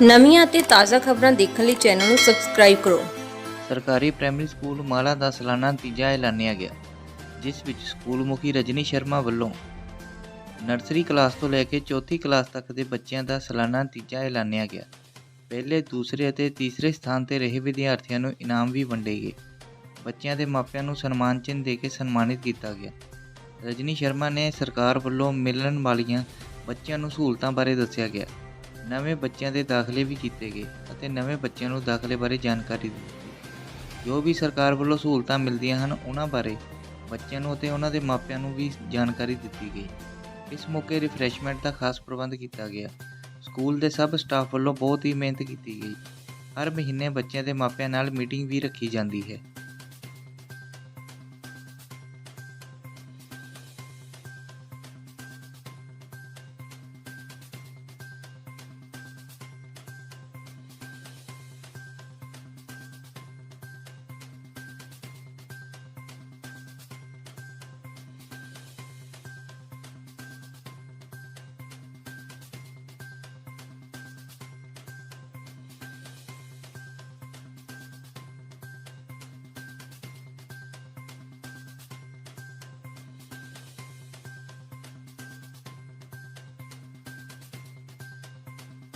ਨਵੀਆਂ ਅਤੇ ਤਾਜ਼ਾ ਖਬਰਾਂ ਦੇਖਣ ਲਈ ਚੈਨਲ ਨੂੰ ਸਬਸਕ੍ਰਾਈਬ ਕਰੋ। ਸਰਕਾਰੀ ਪ੍ਰਾਇਮਰੀ ਸਕੂਲ ਮਾਲਾ ਦਾ ਸਾਲਾਨਾ ਨਤੀਜਾ ਐਲਾਨਿਆ ਗਿਆ, ਜਿਸ ਵਿੱਚ ਸਕੂਲ ਮੁਖੀ ਰਜਨੀ ਸ਼ਰਮਾ ਵੱਲੋਂ ਨਰਸਰੀ ਕਲਾਸ ਤੋਂ ਲੈ ਕੇ ਚੌਥੀ ਕਲਾਸ ਤੱਕ ਦੇ ਬੱਚਿਆਂ ਦਾ ਸਾਲਾਨਾ ਨਤੀਜਾ ਐਲਾਨਿਆ ਗਿਆ। ਪਹਿਲੇ, ਦੂਸਰੇ ਅਤੇ ਤੀਸਰੇ ਸਥਾਨ ਤੇ ਰਹੇ ਵਿਦਿਆਰਥੀਆਂ ਨੂੰ ਇਨਾਮ ਵੀ ਵੰਡੇ ਗਏ। ਬੱਚਿਆਂ ਦੇ ਮਾਪਿਆਂ ਨੂੰ ਸਨਮਾਨ ਚਿੰਨ੍ਹ ਦੇ ਕੇ ਸਨਮਾਨਿਤ ਕੀਤਾ ਗਿਆ। ਰਜਨੀ ਸ਼ਰਮਾ ਨੇ ਸਰਕਾਰ ਵੱਲੋਂ ਮਿਲਣ ਵਾਲੀਆਂ ਬੱਚਿਆਂ ਨੂੰ ਸਹੂਲਤਾਂ ਬਾਰੇ ਦੱਸਿਆ ਗਿਆ। ਨਵੇਂ ਬੱਚਿਆਂ ਦੇ ਦਾਖਲੇ ਵੀ ਕੀਤੇ ਗਏ ਅਤੇ ਨਵੇਂ ਬੱਚਿਆਂ ਨੂੰ ਦਾਖਲੇ ਬਾਰੇ ਜਾਣਕਾਰੀ ਦਿੱਤੀ ਜੋ ਵੀ ਸਰਕਾਰ ਵੱਲੋਂ ਸਹੂਲਤਾਂ ਮਿਲਦੀਆਂ ਹਨ, ਉਹਨਾਂ ਬਾਰੇ ਬੱਚਿਆਂ ਨੂੰ ਅਤੇ ਉਹਨਾਂ ਦੇ ਮਾਪਿਆਂ ਨੂੰ ਵੀ ਜਾਣਕਾਰੀ ਦਿੱਤੀ ਗਈ। ਇਸ ਮੌਕੇ ਰਿਫਰੈਸ਼ਮੈਂਟ ਦਾ ਖਾਸ ਪ੍ਰਬੰਧ ਕੀਤਾ ਗਿਆ। ਸਕੂਲ ਦੇ ਸਭ ਸਟਾਫ ਵੱਲੋਂ ਬਹੁਤ ਹੀ ਮਿਹਨਤ ਕੀਤੀ ਗਈ। ਹਰ ਮਹੀਨੇ ਬੱਚਿਆਂ ਦੇ ਮਾਪਿਆਂ ਨਾਲ ਮੀਟਿੰਗ ਵੀ ਰੱਖੀ ਜਾਂਦੀ ਹੈ।